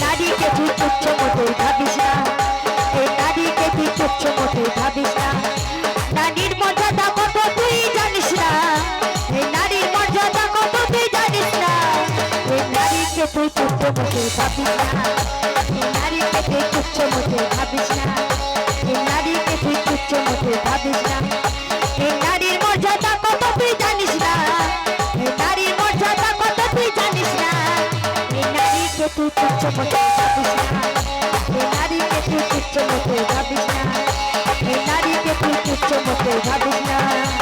নারীকে তুই তুচ্ছ মোটেই ভাবিস না। এই নারীকে তুই তুচ্ছ মোটেই ভাবিস না। এই নারীকে তুই তুচ্ছ মোটেই ভাবিস না। নারীর মর্যাদা কত তুই জানিস না। এই নারীর মর্যাদা কত তুই জানিস না। এই নারীকে তুই তুচ্ছ মোটেই ভাবিস না। এই নারীকে তুই তুচ্ছ মোটেই ভাবিস না। এই নারীকে তুই তুচ্ছ মোটেই ভাবিস না। এই নারীকে তুই তুচ্ছ মতে ভাবিস না নারীকে তুই তুচ্ছ মতে ভাবিস না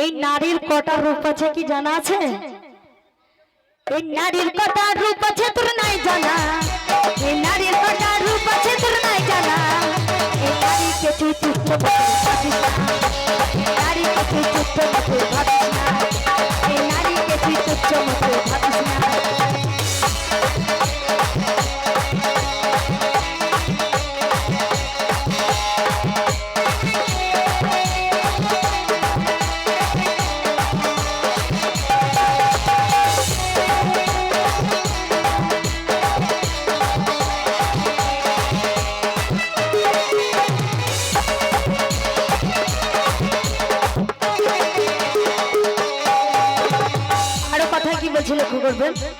এই নারীর কটা রূপ আছে কি জানা আছে? এই নারীর কটা রূপ আছে তোর নাই জানা। এই নারীর কটা রূপ আছে তোর নাই জানা। এই নারীকে তুই তুই তুচ্ছ করবেন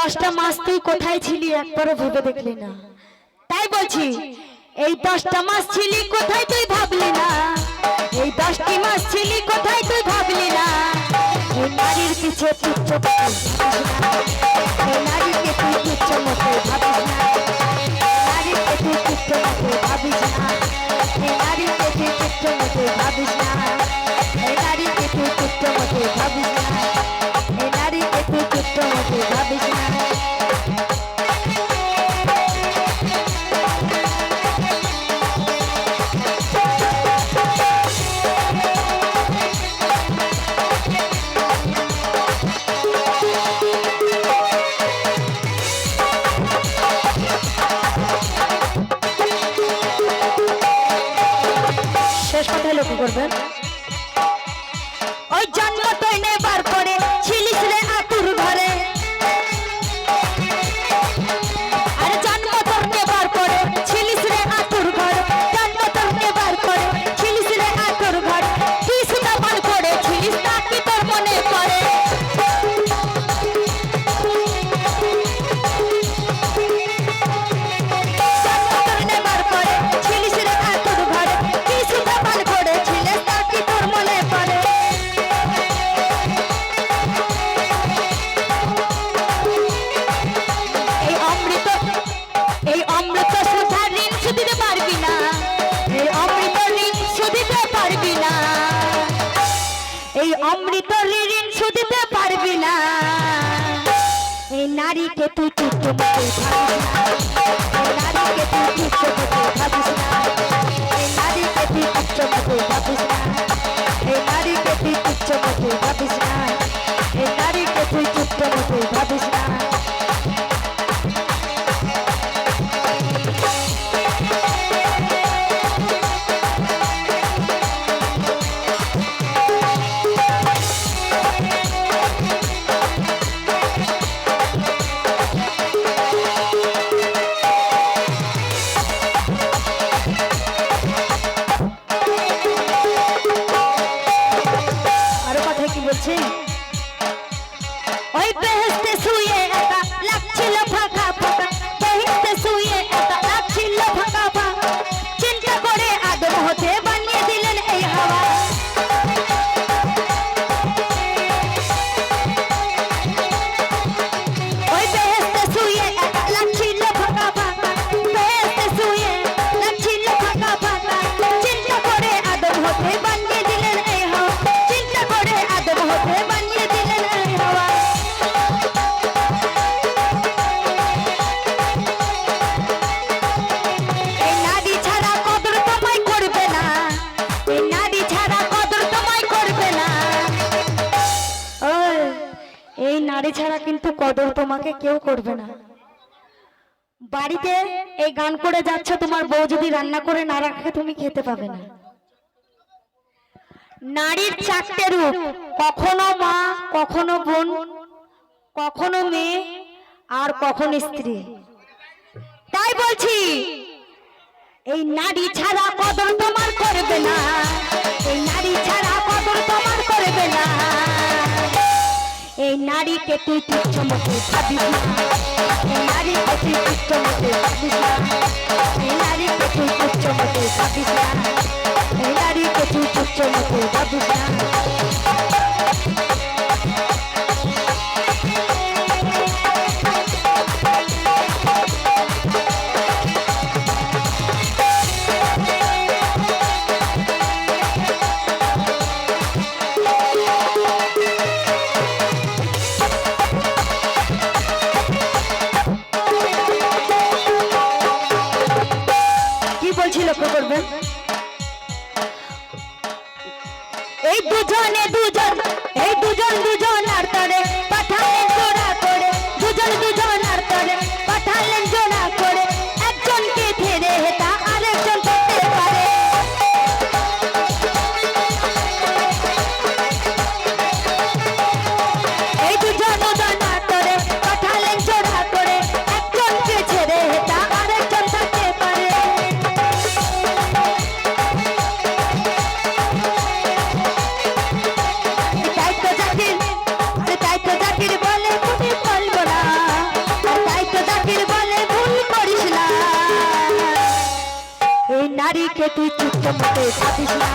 দশটা মাস তুই কোথায় ছিলি একবারও ভেবে দেখলি না। তাই বলছি, এই দশটা মাস ছিলি কোথায় তুই ভাবলি না? এই দশটি মাস ছিলি কোথায় তুই ভাবলি না? এই নারীর পিছে তুচ্ছ। এই নারীকে তুই তুচ্ছ মতে ভাবিস না। নারীকে তুই তুচ্ছ মতে ভাবিস না। এই নারীকে তুই তুচ্ছ মতে ভাবিস না। এই নারীকে তুই তুচ্ছ মতে ভাবিস না। এই নারীকে তুই তুচ্ছ মতে ভাবিস না। লক্ষ্য করবেন। অমৃত ঋণ শুধিতে পারবি না। এই নারীকে তুই না। নারীকে তুই ভাবিস এই নারীকে তুই ভাবিস এই নারীকে তুই তুচ্ছ মতে ভাবিস না। তোমাকে কেউ করবে না। বাড়িতে এই গান করে যাচ্ছ, তোমার বউ যদি রান্না করে না রাখে, তুমি খেতে পাবে না। নারীর চারটে রূপ, কখনো মা, কখনো বোন, কখনো মেয়ে, আর কখনো স্ত্রী। তাই বলছি, এই নারী ছাড়া নারীকে তুই তুচ্ছ মতে ভাবিস নারীকে তুই তুচ্ছ মতে ভাবিস নারীকে তুই তুচ্ছ মতে ভাবিস নারীকে তুই তুচ্ছ মতে নারীকে তুই চুচ্চ মতে ভাবিস না।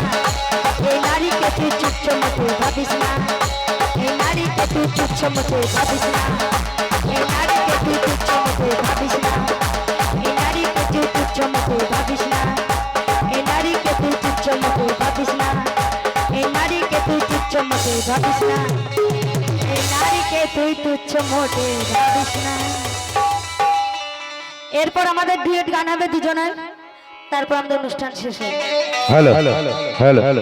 এই নারীকে তুই চুচ্চ মতে ভাবিস না। এই নারীকে তুই চুচ্চ মতে ভাবিস না। এই নারীকে তুই তুচ্ছ মতে ভাবিস না। এই নারীকে তুই তুচ্ছ মতে ভাবিস না। এই নারীকে তুই তুচ্ছ মতে ভাবিস না। এই নারীকে তুই তুচ্ছ মোটে ভাবিস না। এই নারীকে তুই তুচ্ছ মোটে ভাবিস না। এরপর আমাদের ডুয়েট গান হবে দুজনের। তারপর আমাদের অনুষ্ঠান শেষ হ্যালো হ্যালো হ্যালো